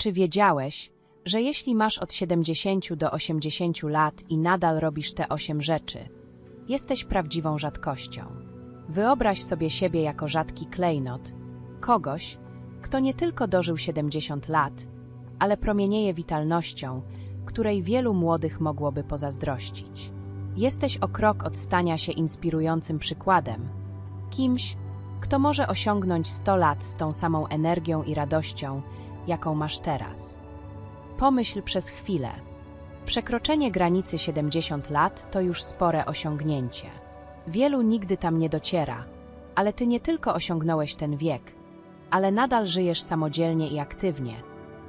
Czy wiedziałeś, że jeśli masz od 70 do 80 lat i nadal robisz te 8 rzeczy, jesteś prawdziwą rzadkością? Wyobraź sobie siebie jako rzadki klejnot, kogoś, kto nie tylko dożył 70 lat, ale promienieje witalnością, której wielu młodych mogłoby pozazdrościć. Jesteś o krok od stania się inspirującym przykładem, kimś, kto może osiągnąć 100 lat z tą samą energią i radością, jaką masz teraz. Pomyśl przez chwilę. Przekroczenie granicy 70 lat to już spore osiągnięcie. Wielu nigdy tam nie dociera, ale ty nie tylko osiągnąłeś ten wiek, ale nadal żyjesz samodzielnie i aktywnie,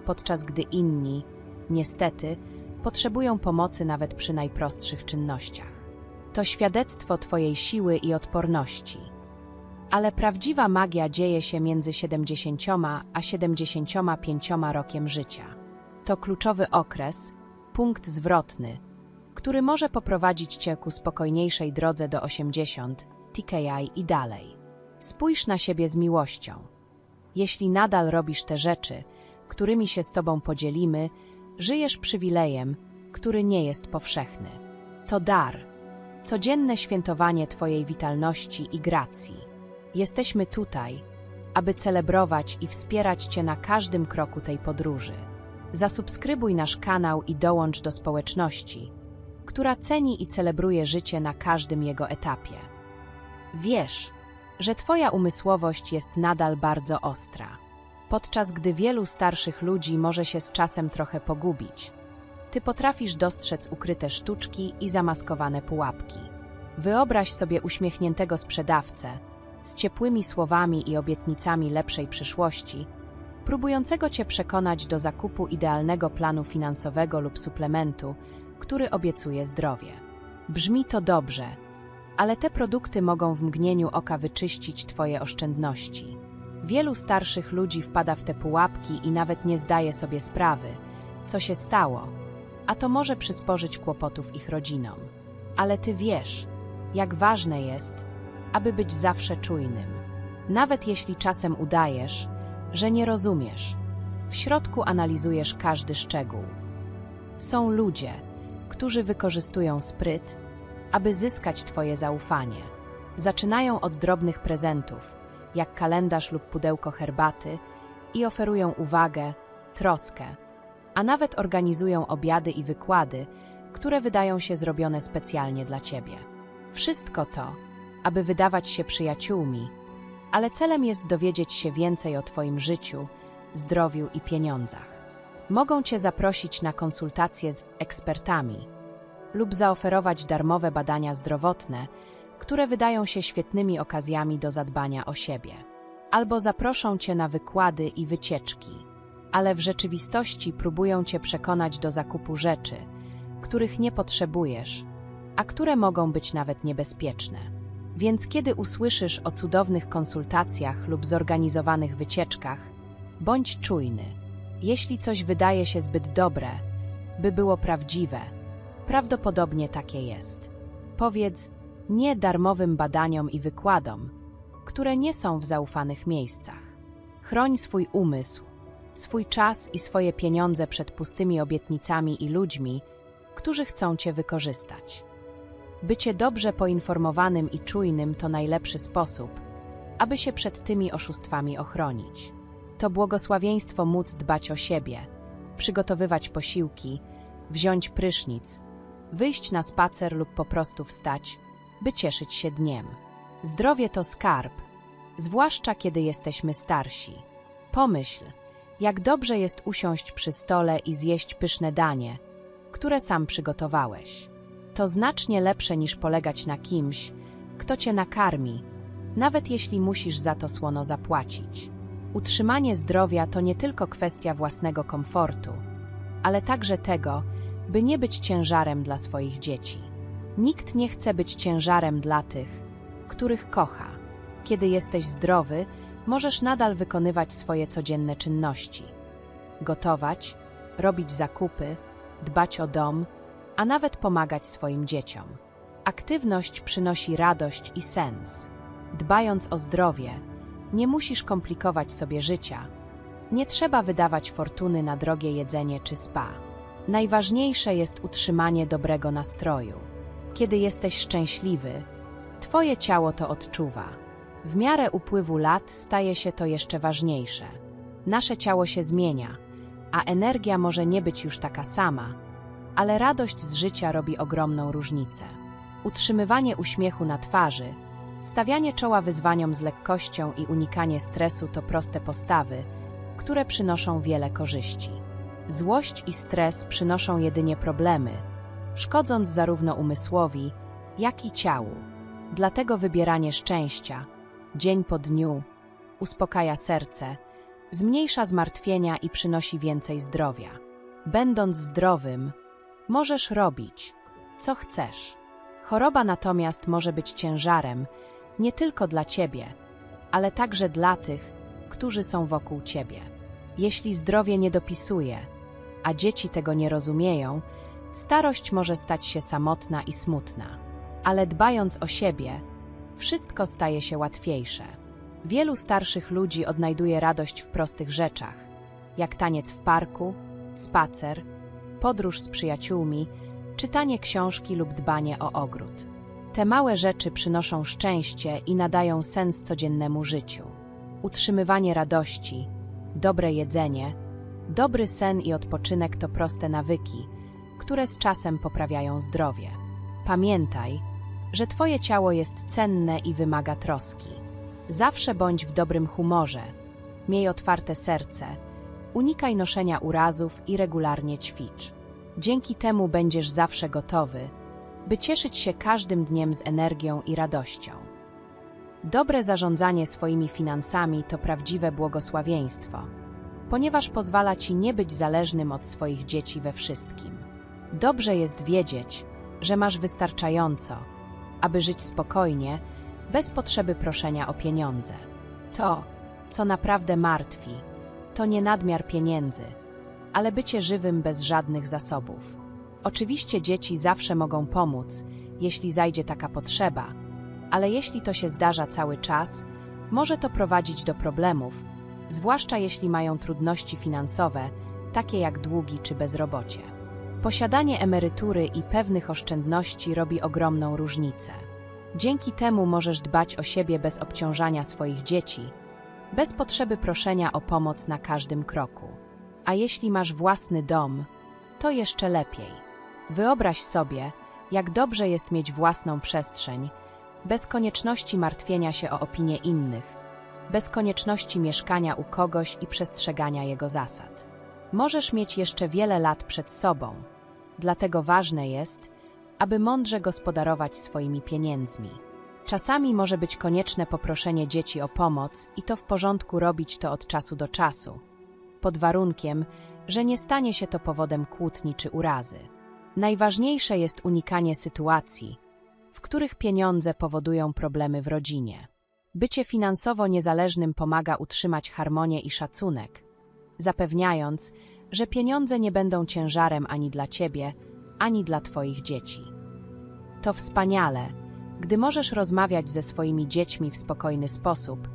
podczas gdy inni, niestety, potrzebują pomocy nawet przy najprostszych czynnościach. To świadectwo Twojej siły i odporności. Ale prawdziwa magia dzieje się między 70 a 75 rokiem życia. To kluczowy okres, punkt zwrotny, który może poprowadzić Cię ku spokojniejszej drodze do 80, TKI i dalej. Spójrz na siebie z miłością. Jeśli nadal robisz te rzeczy, którymi się z Tobą podzielimy, żyjesz przywilejem, który nie jest powszechny. To dar, codzienne świętowanie Twojej witalności i gracji. Jesteśmy tutaj, aby celebrować i wspierać Cię na każdym kroku tej podróży. Zasubskrybuj nasz kanał i dołącz do społeczności, która ceni i celebruje życie na każdym jego etapie. Wiesz, że Twoja umysłowość jest nadal bardzo ostra, podczas gdy wielu starszych ludzi może się z czasem trochę pogubić. Ty potrafisz dostrzec ukryte sztuczki i zamaskowane pułapki. Wyobraź sobie uśmiechniętego sprzedawcę, z ciepłymi słowami i obietnicami lepszej przyszłości, próbującego Cię przekonać do zakupu idealnego planu finansowego lub suplementu, który obiecuje zdrowie. Brzmi to dobrze, ale te produkty mogą w mgnieniu oka wyczyścić Twoje oszczędności. Wielu starszych ludzi wpada w te pułapki i nawet nie zdaje sobie sprawy, co się stało, a to może przysporzyć kłopotów ich rodzinom. Ale Ty wiesz, jak ważne jest, aby być zawsze czujnym. Nawet jeśli czasem udajesz, że nie rozumiesz, w środku analizujesz każdy szczegół. Są ludzie, którzy wykorzystują spryt, aby zyskać Twoje zaufanie. Zaczynają od drobnych prezentów, jak kalendarz lub pudełko herbaty, i oferują uwagę, troskę, a nawet organizują obiady i wykłady, które wydają się zrobione specjalnie dla Ciebie. Wszystko to, aby wydawać się przyjaciółmi, ale celem jest dowiedzieć się więcej o Twoim życiu, zdrowiu i pieniądzach. Mogą Cię zaprosić na konsultacje z ekspertami lub zaoferować darmowe badania zdrowotne, które wydają się świetnymi okazjami do zadbania o siebie. Albo zaproszą Cię na wykłady i wycieczki, ale w rzeczywistości próbują Cię przekonać do zakupu rzeczy, których nie potrzebujesz, a które mogą być nawet niebezpieczne. Więc kiedy usłyszysz o cudownych konsultacjach lub zorganizowanych wycieczkach, bądź czujny. Jeśli coś wydaje się zbyt dobre, by było prawdziwe, prawdopodobnie takie jest. Powiedz nie darmowym badaniom i wykładom, które nie są w zaufanych miejscach. Chroń swój umysł, swój czas i swoje pieniądze przed pustymi obietnicami i ludźmi, którzy chcą Cię wykorzystać. Bycie dobrze poinformowanym i czujnym to najlepszy sposób, aby się przed tymi oszustwami ochronić. To błogosławieństwo móc dbać o siebie, przygotowywać posiłki, wziąć prysznic, wyjść na spacer lub po prostu wstać, by cieszyć się dniem. Zdrowie to skarb, zwłaszcza kiedy jesteśmy starsi. Pomyśl, jak dobrze jest usiąść przy stole i zjeść pyszne danie, które sam przygotowałeś. To znacznie lepsze niż polegać na kimś, kto cię nakarmi, nawet jeśli musisz za to słono zapłacić. Utrzymanie zdrowia to nie tylko kwestia własnego komfortu, ale także tego, by nie być ciężarem dla swoich dzieci. Nikt nie chce być ciężarem dla tych, których kocha. Kiedy jesteś zdrowy, możesz nadal wykonywać swoje codzienne czynności. Gotować, robić zakupy, dbać o dom, a nawet pomagać swoim dzieciom. Aktywność przynosi radość i sens. Dbając o zdrowie, nie musisz komplikować sobie życia, Nie trzeba wydawać fortuny na drogie jedzenie czy spa. Najważniejsze jest utrzymanie dobrego nastroju. Kiedy jesteś szczęśliwy, twoje ciało to odczuwa. W miarę upływu lat staje się to jeszcze ważniejsze. Nasze ciało się zmienia, a energia może nie być już taka sama, ale radość z życia robi ogromną różnicę. Utrzymywanie uśmiechu na twarzy, stawianie czoła wyzwaniom z lekkością i unikanie stresu to proste postawy, które przynoszą wiele korzyści. Złość i stres przynoszą jedynie problemy, szkodząc zarówno umysłowi, jak i ciału. Dlatego wybieranie szczęścia, dzień po dniu, uspokaja serce, zmniejsza zmartwienia i przynosi więcej zdrowia. Będąc zdrowym, możesz robić, co chcesz. Choroba natomiast może być ciężarem nie tylko dla ciebie, ale także dla tych, którzy są wokół ciebie. Jeśli zdrowie nie dopisuje, a dzieci tego nie rozumieją, starość może stać się samotna i smutna. Ale dbając o siebie, wszystko staje się łatwiejsze. Wielu starszych ludzi odnajduje radość w prostych rzeczach, jak taniec w parku, spacer, podróż z przyjaciółmi, czytanie książki lub dbanie o ogród. Te małe rzeczy przynoszą szczęście i nadają sens codziennemu życiu. Utrzymywanie radości, dobre jedzenie, dobry sen i odpoczynek to proste nawyki, które z czasem poprawiają zdrowie. Pamiętaj, że Twoje ciało jest cenne i wymaga troski. Zawsze bądź w dobrym humorze, miej otwarte serce, unikaj noszenia urazów i regularnie ćwicz. Dzięki temu będziesz zawsze gotowy, by cieszyć się każdym dniem z energią i radością. Dobre zarządzanie swoimi finansami to prawdziwe błogosławieństwo, ponieważ pozwala ci nie być zależnym od swoich dzieci we wszystkim. Dobrze jest wiedzieć, że masz wystarczająco, aby żyć spokojnie, bez potrzeby proszenia o pieniądze. To, co naprawdę martwi, to nie nadmiar pieniędzy, ale bycie żywym bez żadnych zasobów. Oczywiście dzieci zawsze mogą pomóc, jeśli zajdzie taka potrzeba, ale jeśli to się zdarza cały czas, może to prowadzić do problemów, zwłaszcza jeśli mają trudności finansowe, takie jak długi czy bezrobocie. Posiadanie emerytury i pewnych oszczędności robi ogromną różnicę. Dzięki temu możesz dbać o siebie bez obciążania swoich dzieci, bez potrzeby proszenia o pomoc na każdym kroku. A jeśli masz własny dom, to jeszcze lepiej. Wyobraź sobie, jak dobrze jest mieć własną przestrzeń, bez konieczności martwienia się o opinię innych, bez konieczności mieszkania u kogoś i przestrzegania jego zasad. Możesz mieć jeszcze wiele lat przed sobą, dlatego ważne jest, aby mądrze gospodarować swoimi pieniędzmi. Czasami może być konieczne poproszenie dzieci o pomoc i to w porządku robić to od czasu do czasu, pod warunkiem, że nie stanie się to powodem kłótni czy urazy. Najważniejsze jest unikanie sytuacji, w których pieniądze powodują problemy w rodzinie. Bycie finansowo niezależnym pomaga utrzymać harmonię i szacunek, zapewniając, że pieniądze nie będą ciężarem ani dla ciebie, ani dla twoich dzieci. To wspaniale, gdy możesz rozmawiać ze swoimi dziećmi w spokojny sposób,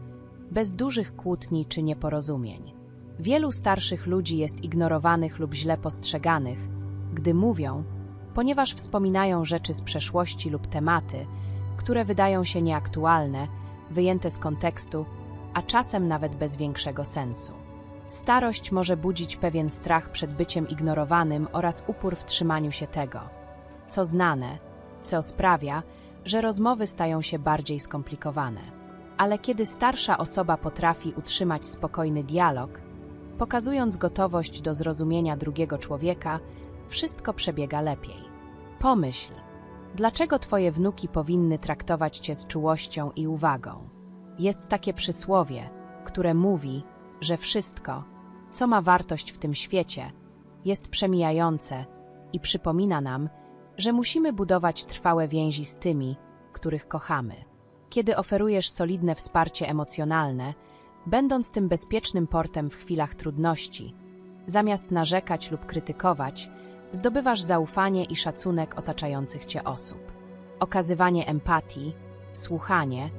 bez dużych kłótni czy nieporozumień. Wielu starszych ludzi jest ignorowanych lub źle postrzeganych, gdy mówią, ponieważ wspominają rzeczy z przeszłości lub tematy, które wydają się nieaktualne, wyjęte z kontekstu, a czasem nawet bez większego sensu. Starość może budzić pewien strach przed byciem ignorowanym oraz upór w trzymaniu się tego, co znane, co sprawia, że rozmowy stają się bardziej skomplikowane. Ale kiedy starsza osoba potrafi utrzymać spokojny dialog, pokazując gotowość do zrozumienia drugiego człowieka, wszystko przebiega lepiej. Pomyśl, dlaczego Twoje wnuki powinny traktować Cię z czułością i uwagą? Jest takie przysłowie, które mówi, że wszystko, co ma wartość w tym świecie, jest przemijające i przypomina nam, że musimy budować trwałe więzi z tymi, których kochamy. Kiedy oferujesz solidne wsparcie emocjonalne, będąc tym bezpiecznym portem w chwilach trudności, zamiast narzekać lub krytykować, zdobywasz zaufanie i szacunek otaczających cię osób. Okazywanie empatii, słuchanie,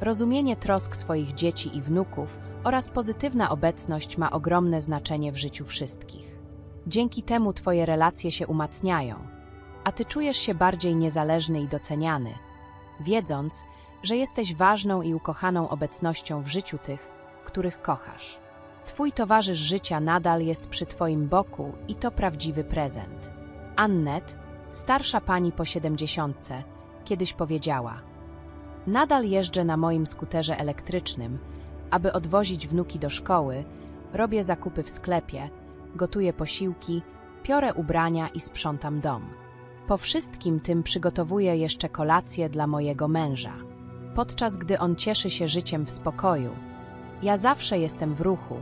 rozumienie trosk swoich dzieci i wnuków oraz pozytywna obecność ma ogromne znaczenie w życiu wszystkich. Dzięki temu Twoje relacje się umacniają, a Ty czujesz się bardziej niezależny i doceniany, wiedząc, że jesteś ważną i ukochaną obecnością w życiu tych, których kochasz. Twój towarzysz życia nadal jest przy Twoim boku i to prawdziwy prezent. Annet, starsza pani po siedemdziesiątce, kiedyś powiedziała: Nadal jeżdżę na moim skuterze elektrycznym, aby odwozić wnuki do szkoły, robię zakupy w sklepie, gotuję posiłki, piorę ubrania i sprzątam dom. Po wszystkim tym przygotowuję jeszcze kolację dla mojego męża. Podczas gdy on cieszy się życiem w spokoju, ja zawsze jestem w ruchu,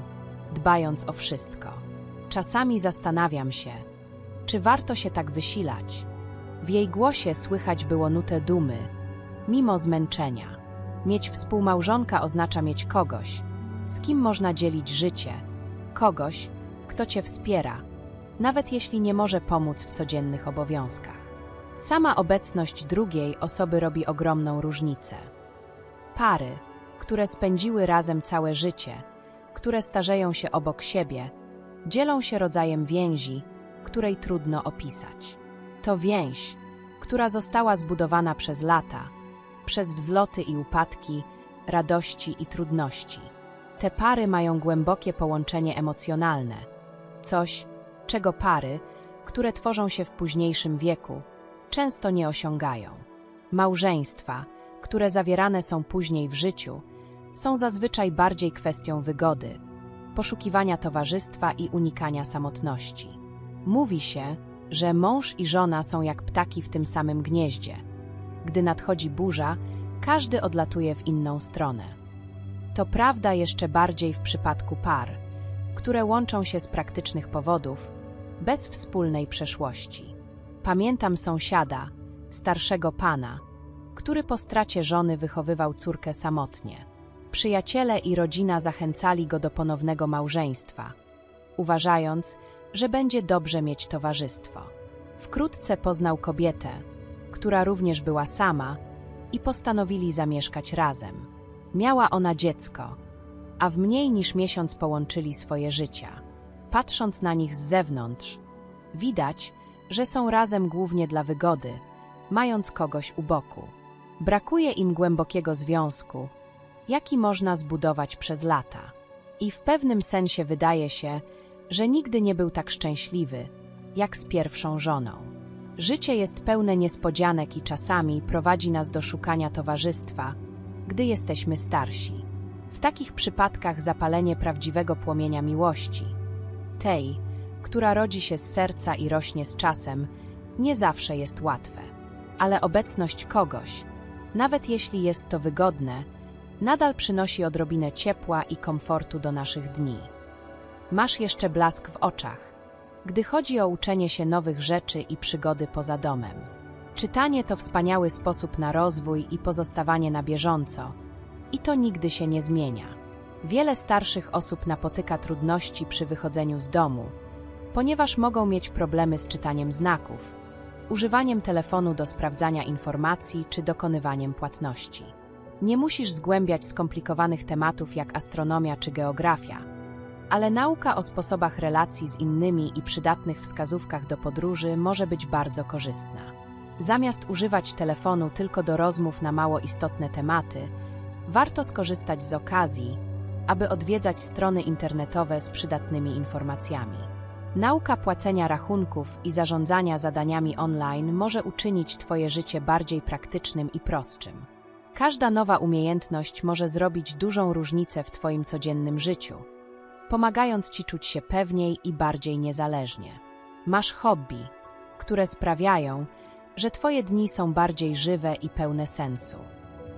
dbając o wszystko. Czasami zastanawiam się, czy warto się tak wysilać. W jej głosie słychać było nutę dumy, mimo zmęczenia. Mieć współmałżonka oznacza mieć kogoś, z kim można dzielić życie, kogoś, kto cię wspiera, nawet jeśli nie może pomóc w codziennych obowiązkach. Sama obecność drugiej osoby robi ogromną różnicę. Pary, które spędziły razem całe życie, które starzeją się obok siebie, dzielą się rodzajem więzi, której trudno opisać. To więź, która została zbudowana przez lata, przez wzloty i upadki, radości i trudności. Te pary mają głębokie połączenie emocjonalne, coś, czego pary, które tworzą się w późniejszym wieku, często nie osiągają. Małżeństwa, które zawierane są później w życiu, są zazwyczaj bardziej kwestią wygody, poszukiwania towarzystwa i unikania samotności. Mówi się, że mąż i żona są jak ptaki w tym samym gnieździe. Gdy nadchodzi burza, każdy odlatuje w inną stronę. To prawda jeszcze bardziej w przypadku par, które łączą się z praktycznych powodów, bez wspólnej przeszłości. Pamiętam sąsiada, starszego pana, który po stracie żony wychowywał córkę samotnie. Przyjaciele i rodzina zachęcali go do ponownego małżeństwa, uważając, że będzie dobrze mieć towarzystwo. Wkrótce poznał kobietę, która również była sama i postanowili zamieszkać razem. Miała ona dziecko, a w mniej niż miesiąc połączyli swoje życia. Patrząc na nich z zewnątrz, widać, że są razem głównie dla wygody, mając kogoś u boku. Brakuje im głębokiego związku, jaki można zbudować przez lata. I w pewnym sensie wydaje się, że nigdy nie był tak szczęśliwy, jak z pierwszą żoną. Życie jest pełne niespodzianek i czasami prowadzi nas do szukania towarzystwa, gdy jesteśmy starsi. W takich przypadkach zapalenie prawdziwego płomienia miłości, tej, która rodzi się z serca i rośnie z czasem, nie zawsze jest łatwe. Ale obecność kogoś, nawet jeśli jest to wygodne, nadal przynosi odrobinę ciepła i komfortu do naszych dni. Masz jeszcze blask w oczach, gdy chodzi o uczenie się nowych rzeczy i przygody poza domem. Czytanie to wspaniały sposób na rozwój i pozostawanie na bieżąco, i to nigdy się nie zmienia. Wiele starszych osób napotyka trudności przy wychodzeniu z domu, ponieważ mogą mieć problemy z czytaniem znaków, używaniem telefonu do sprawdzania informacji czy dokonywaniem płatności. Nie musisz zgłębiać skomplikowanych tematów jak astronomia czy geografia, ale nauka o sposobach relacji z innymi i przydatnych wskazówkach do podróży może być bardzo korzystna. Zamiast używać telefonu tylko do rozmów na mało istotne tematy, warto skorzystać z okazji, aby odwiedzać strony internetowe z przydatnymi informacjami. Nauka płacenia rachunków i zarządzania zadaniami online może uczynić Twoje życie bardziej praktycznym i prostszym. Każda nowa umiejętność może zrobić dużą różnicę w Twoim codziennym życiu, pomagając Ci czuć się pewniej i bardziej niezależnie. Masz hobby, które sprawiają, że Twoje dni są bardziej żywe i pełne sensu.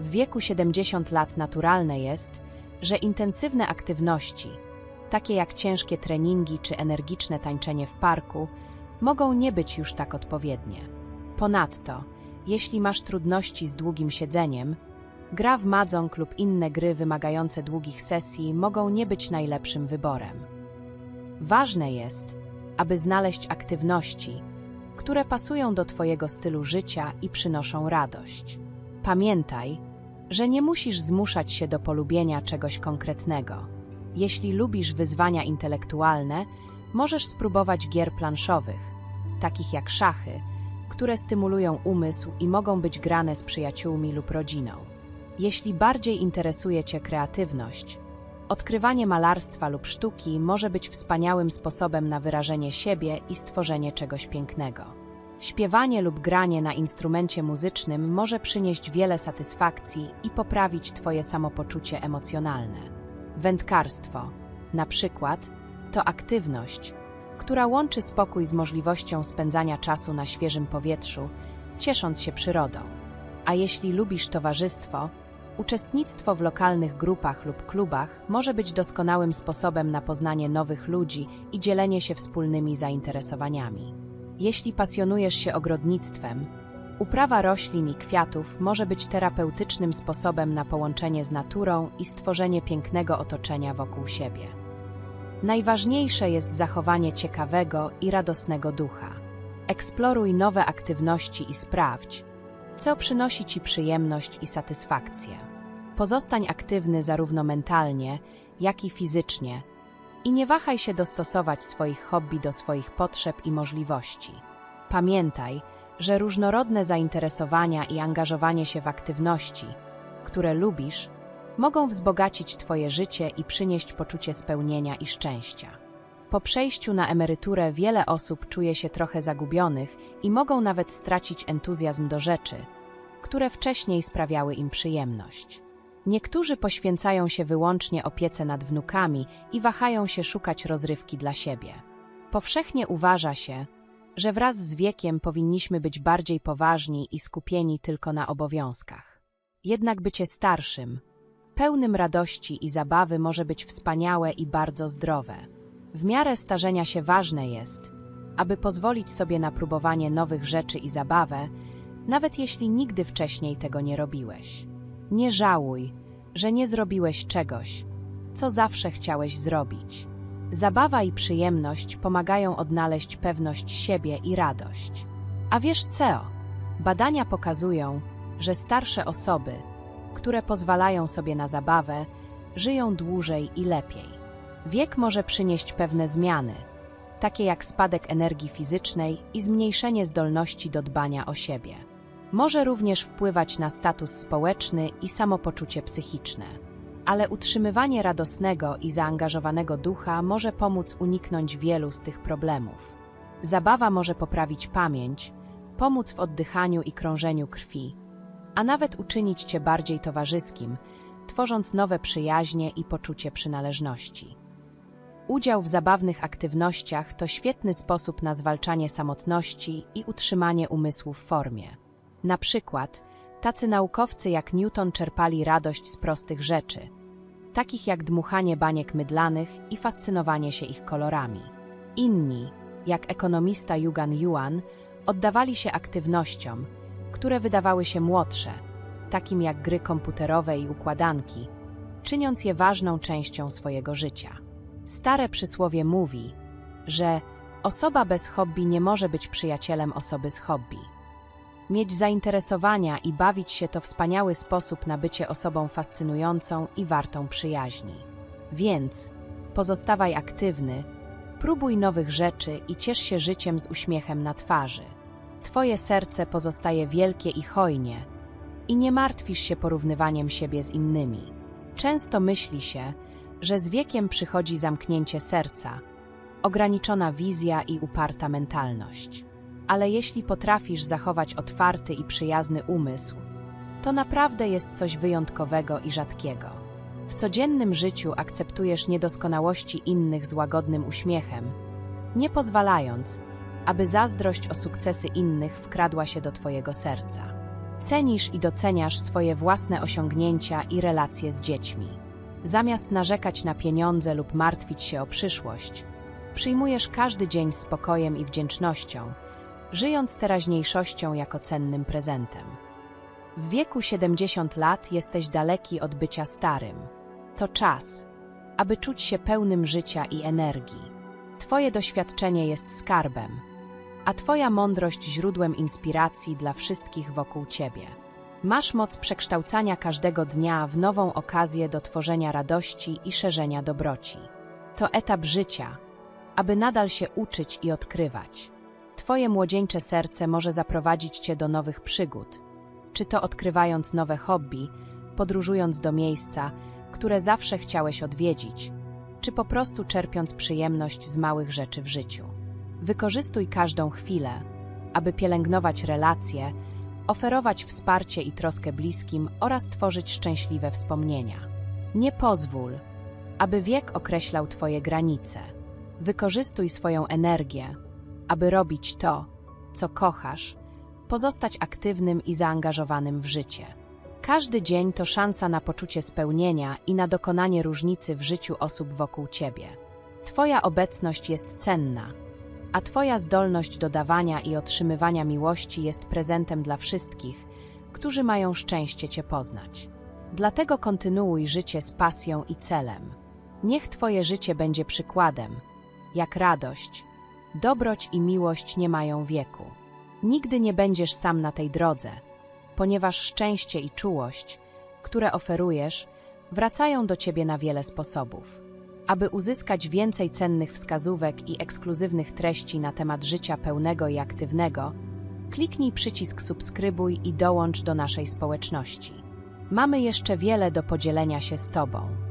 W wieku 70 lat naturalne jest, że intensywne aktywności, takie jak ciężkie treningi czy energiczne tańczenie w parku, mogą nie być już tak odpowiednie. Ponadto, jeśli masz trudności z długim siedzeniem, gra w madzong lub inne gry wymagające długich sesji mogą nie być najlepszym wyborem. Ważne jest, aby znaleźć aktywności, które pasują do Twojego stylu życia i przynoszą radość. Pamiętaj, że nie musisz zmuszać się do polubienia czegoś konkretnego. Jeśli lubisz wyzwania intelektualne, możesz spróbować gier planszowych, takich jak szachy, które stymulują umysł i mogą być grane z przyjaciółmi lub rodziną. Jeśli bardziej interesuje Cię kreatywność, odkrywanie malarstwa lub sztuki może być wspaniałym sposobem na wyrażenie siebie i stworzenie czegoś pięknego. Śpiewanie lub granie na instrumencie muzycznym może przynieść wiele satysfakcji i poprawić Twoje samopoczucie emocjonalne. Wędkarstwo, na przykład, to aktywność, która łączy spokój z możliwością spędzania czasu na świeżym powietrzu, ciesząc się przyrodą. A jeśli lubisz towarzystwo, uczestnictwo w lokalnych grupach lub klubach może być doskonałym sposobem na poznanie nowych ludzi i dzielenie się wspólnymi zainteresowaniami. Jeśli pasjonujesz się ogrodnictwem, uprawa roślin i kwiatów może być terapeutycznym sposobem na połączenie z naturą i stworzenie pięknego otoczenia wokół siebie. Najważniejsze jest zachowanie ciekawego i radosnego ducha. Eksploruj nowe aktywności i sprawdź, co przynosi Ci przyjemność i satysfakcję. Pozostań aktywny zarówno mentalnie, jak i fizycznie i nie wahaj się dostosować swoich hobby do swoich potrzeb i możliwości. Pamiętaj, że różnorodne zainteresowania i angażowanie się w aktywności, które lubisz, mogą wzbogacić Twoje życie i przynieść poczucie spełnienia i szczęścia. Po przejściu na emeryturę wiele osób czuje się trochę zagubionych i mogą nawet stracić entuzjazm do rzeczy, które wcześniej sprawiały im przyjemność. Niektórzy poświęcają się wyłącznie opiece nad wnukami i wahają się szukać rozrywki dla siebie. Powszechnie uważa się, że wraz z wiekiem powinniśmy być bardziej poważni i skupieni tylko na obowiązkach. Jednak bycie starszym, pełnym radości i zabawy może być wspaniałe i bardzo zdrowe. W miarę starzenia się ważne jest, aby pozwolić sobie na próbowanie nowych rzeczy i zabawę, nawet jeśli nigdy wcześniej tego nie robiłeś. Nie żałuj, że nie zrobiłeś czegoś, co zawsze chciałeś zrobić. Zabawa i przyjemność pomagają odnaleźć pewność siebie i radość. A wiesz co? Badania pokazują, że starsze osoby, które pozwalają sobie na zabawę, żyją dłużej i lepiej. Wiek może przynieść pewne zmiany, takie jak spadek energii fizycznej i zmniejszenie zdolności do dbania o siebie. Może również wpływać na status społeczny i samopoczucie psychiczne. Ale utrzymywanie radosnego i zaangażowanego ducha może pomóc uniknąć wielu z tych problemów. Zabawa może poprawić pamięć, pomóc w oddychaniu i krążeniu krwi, a nawet uczynić cię bardziej towarzyskim, tworząc nowe przyjaźnie i poczucie przynależności. Udział w zabawnych aktywnościach to świetny sposób na zwalczanie samotności i utrzymanie umysłu w formie. Na przykład, tacy naukowcy jak Newton czerpali radość z prostych rzeczy, takich jak dmuchanie baniek mydlanych i fascynowanie się ich kolorami. Inni, jak ekonomista Yugan Yuan, oddawali się aktywnościom, które wydawały się młodsze, takim jak gry komputerowe i układanki, czyniąc je ważną częścią swojego życia. Stare przysłowie mówi, że osoba bez hobby nie może być przyjacielem osoby z hobby. Mieć zainteresowania i bawić się to wspaniały sposób na bycie osobą fascynującą i wartą przyjaźni. Więc pozostawaj aktywny, próbuj nowych rzeczy i ciesz się życiem z uśmiechem na twarzy. Twoje serce pozostaje wielkie i hojnie i nie martwisz się porównywaniem siebie z innymi. Często myśli się, że z wiekiem przychodzi zamknięcie serca, ograniczona wizja i uparta mentalność. Ale jeśli potrafisz zachować otwarty i przyjazny umysł, to naprawdę jest coś wyjątkowego i rzadkiego. W codziennym życiu akceptujesz niedoskonałości innych z łagodnym uśmiechem, nie pozwalając, aby zazdrość o sukcesy innych wkradła się do Twojego serca. Cenisz i doceniasz swoje własne osiągnięcia i relacje z dziećmi. Zamiast narzekać na pieniądze lub martwić się o przyszłość, przyjmujesz każdy dzień spokojem i wdzięcznością, żyjąc teraźniejszością jako cennym prezentem. W wieku 70 lat jesteś daleki od bycia starym. To czas, aby czuć się pełnym życia i energii. Twoje doświadczenie jest skarbem, a Twoja mądrość źródłem inspiracji dla wszystkich wokół Ciebie. Masz moc przekształcania każdego dnia w nową okazję do tworzenia radości i szerzenia dobroci. To etap życia, aby nadal się uczyć i odkrywać. Twoje młodzieńcze serce może zaprowadzić Cię do nowych przygód, czy to odkrywając nowe hobby, podróżując do miejsca, które zawsze chciałeś odwiedzić, czy po prostu czerpiąc przyjemność z małych rzeczy w życiu. Wykorzystuj każdą chwilę, aby pielęgnować relacje, oferować wsparcie i troskę bliskim oraz tworzyć szczęśliwe wspomnienia. Nie pozwól, aby wiek określał Twoje granice. Wykorzystuj swoją energię, aby robić to, co kochasz, pozostać aktywnym i zaangażowanym w życie. Każdy dzień to szansa na poczucie spełnienia i na dokonanie różnicy w życiu osób wokół Ciebie. Twoja obecność jest cenna, a Twoja zdolność do dawania i otrzymywania miłości jest prezentem dla wszystkich, którzy mają szczęście Cię poznać. Dlatego kontynuuj życie z pasją i celem. Niech Twoje życie będzie przykładem, jak radość, dobroć i miłość nie mają wieku. Nigdy nie będziesz sam na tej drodze, ponieważ szczęście i czułość, które oferujesz, wracają do Ciebie na wiele sposobów. Aby uzyskać więcej cennych wskazówek i ekskluzywnych treści na temat życia pełnego i aktywnego, kliknij przycisk subskrybuj i dołącz do naszej społeczności. Mamy jeszcze wiele do podzielenia się z Tobą.